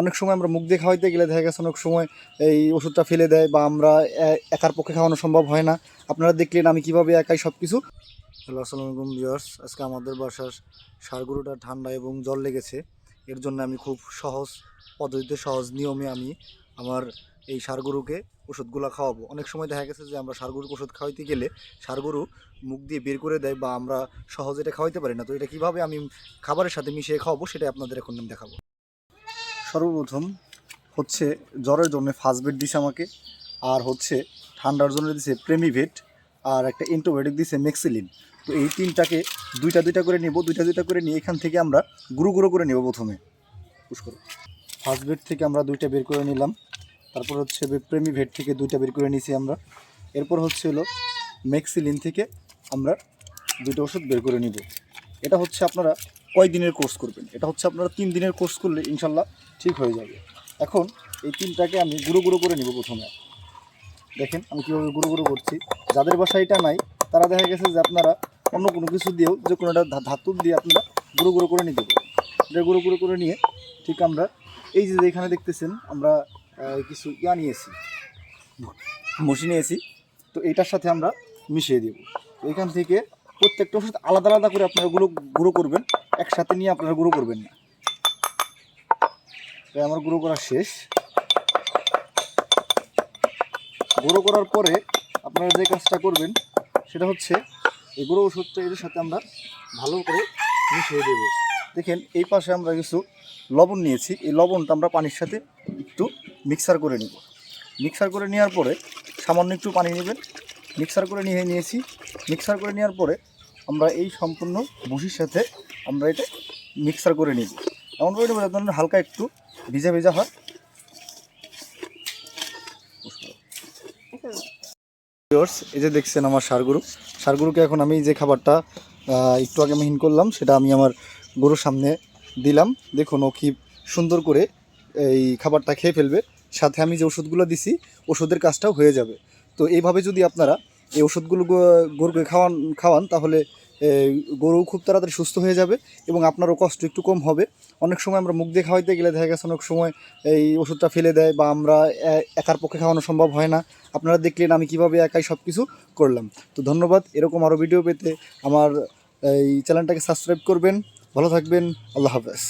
অনেক সময় আমরা মুখ দিয়ে খাওয়াইতে গেলে দেখা গেছে অনেক সময় এই ওষুধটা ফেলে দেয় বা আমরা একার পক্ষে খাওয়ানো সম্ভব হয় না। আপনারা দেখলেন আমি কীভাবে একাই সব কিছু হ্যালো, আসসালামু আলাইকুম আজকে আমাদের বাসার সারগরুটা ঠান্ডা এবং জল লেগেছে। এর জন্য আমি খুব সহজ পদ্ধতিতে, সহজ নিয়মে আমি আমার এই সারগরুকে ওষুধগুলো খাওয়াবো। অনেক সময় দেখা গেছে যে আমরা সারগরুকে ওষুধ খাওয়াইতে গেলে সারগরু মুখ দিয়ে বের করে দেয় বা আমরা সহজে এটা খাওয়াইতে পারি না। তো এটা কীভাবে আমি খাবারের সাথে মিশিয়ে খাওয়াবো সেটা আপনাদের এখন দেখাবো। সর্বপ্রথম হচ্ছে জ্বরের জন্য ফার্স্ট বেড দিছে আমাকে, আর হচ্ছে ঠান্ডার জন্য দিছে প্রেমিভেট আর একটা এন্টোবায়োটিক দিছে মেক্সিলিন তো এই তিনটাকে দুইটা দুইটা করে নেব, দুইটা দুইটা করে নিয়ে এখান থেকে আমরা গুঁড়ো গুঁড়ো করে নেব প্রথমে। পুশ করো। ফার্স্ট বেড থেকে আমরা দুইটা বের করে নিলাম। তারপর হচ্ছে প্রেমিভেট থেকে দুইটা বের করে নিয়েছি আমরা। এরপর হচ্ছে হলো মেক্সিলিন থেকে আমরা দুটো ওষুধ বের করে নিব। এটা হচ্ছে আপনারা কয় দিনের কোর্স করবেন? এটা হচ্ছে আপনারা তিন দিনের কোর্স করলে ইনশাল্লাহ ঠিক হয়ে যাবে। এখন এই তিনটাকে আমি গুঁড়ো গুঁড়ো করে নিব প্রথমে। দেখেন আমি কীভাবে গুঁড়ো গুঁড়ো করছি। যাদের বাসায় এটা নাই, তারা দেখা গেছে যে আপনারা অন্য কোনো কিছু দিয়েও যে কোনো একটা ধা- ধাতু দিয়ে আপনারা গুঁড়ো গুঁড়ো করে নিতে পারেন। এটা গুঁড়ো গুঁড়ো করে নিয়ে ঠিক আমরা, এই যে এখানে দেখতেছেন আমরা কিছু ইয়া নিয়েছি। মশি নিয়েছি। তো এইটার সাথে আমরা মিশিয়ে দেব। এখান থেকে প্রত্যেকটা ওষুধ আলাদা আলাদা করে আপনারা গুঁড়ো গুঁড়ো করবেন। একসাথে নিয়ে আপনারা গুঁড়ো করবেন না। তাই আমার গুঁড়ো করা শেষ। গুঁড়ো করার পরে আপনারা যে কাজটা করবেন, সেটা হচ্ছে এই গুঁড়ো ওষুধটা এর সাথে আমরা ভালো করে মিশিয়ে দেব। দেখেন, এই পাশে আমরা কিছু লবণ নিয়েছি। এই লবণটা আমরা পানির সাথে একটু মিক্সার করে নিব। মিক্সার করে নেওয়ার পরে সামান্য একটু পানি নেবেন। মিক্সার করে নিয়ে নিয়েছি। মিক্সার করে নেওয়ার পরে আমরা এই সম্পূর্ণ ভুসির সাথে আমরা এটা মিক্সার করে নিব। এমন করে নেব যাতে হালকা একটু ভিজা ভিজা হয়। এই যে দেখছেন আমার সারগুরু। সারগুরুকে এখন আমি যে খাবারটা একটু আগে মিহিন করলাম, সেটা আমি আমার গরুর সামনে দিলাম। দেখুন, ও কি সুন্দর করে এই খাবারটা খেয়ে ফেলবে। সাথে আমি যে ওষুধগুলো দিছি, ওষুধের কাজটাও হয়ে যাবে। তো এইভাবে যদি আপনারা এই ওষুধগুলো গরুকে খাওয়ান খাওয়ান, তাহলে গরু খুব তাড়াতাড়ি সুস্থ হয়ে যাবে এবং আপনারও কষ্ট একটু কম হবে। অনেক সময় আমরা মুখ দিয়ে খাওয়াইতে গেলে দেখা গেছে অনেক সময় এই ওষুধটা ফেলে দেয় বা আমরা একার পক্ষে খাওয়ানো সম্ভব হয় না। আপনারা দেখলেন আমি কীভাবে একাই সব কিছু করলাম। তো ধন্যবাদ, এরকম আরও ভিডিও পেতে আমার এই চ্যানেলটাকে সাবস্ক্রাইব করবেন। ভালো থাকবেন, আল্লাহ হাফেজ।